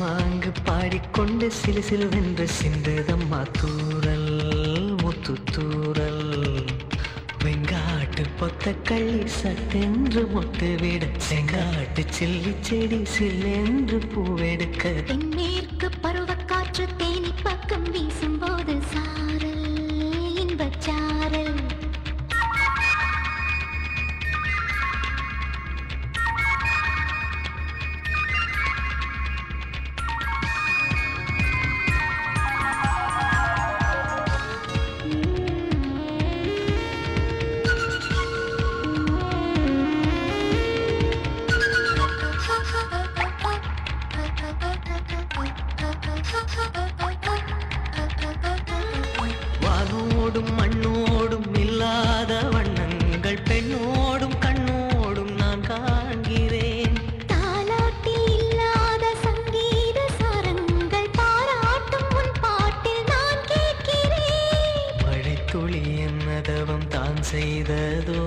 மாங்கு பாடிக்கொண்டு சிலு சிலுவென்று சிந்ததம்மா தூரல் முத்து தூரல் வெங்காட்டு பொத்த கள்ளி சட்டென்று முட்டு விட. செங்காட்டு சில்லி செடி சில்லென்று பூவெடுக்க தென்மேற்கு பருவக்காற்று தேனி பக்கம் வீசும் போது சா வானோடும் மண்ணோடும் இல்லாத வண்ணங்கள் பெண்ணோடும் கண்ணோடும் நான் காண்கிறேன். தாலாட்டில் இல்லாத சங்கீத சாரங்கள் பாராட்டும் உன் பாட்டில் நான் கேட்கிறேன். மழைத்துளி என்னதவம் தான் செய்ததோ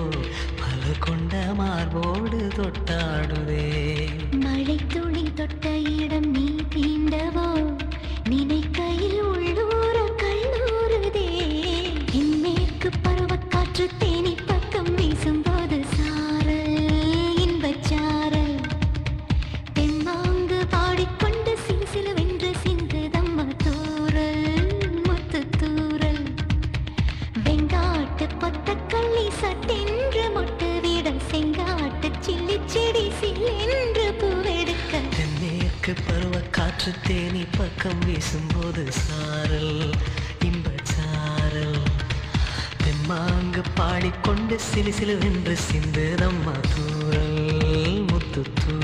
செடி சில்லென்று பூவெடுக்க. தென்மேற்கு பருவக்காற்று தேனி பக்கம் வீசும்போது சாரல் இன்பச்சாரல் தெம்மாங்கு பாடிக்கொண்டு சிலு சிலுவென்று சிந்துதம்மா தூரல் முத்து தூரல்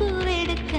பூவெடுக்க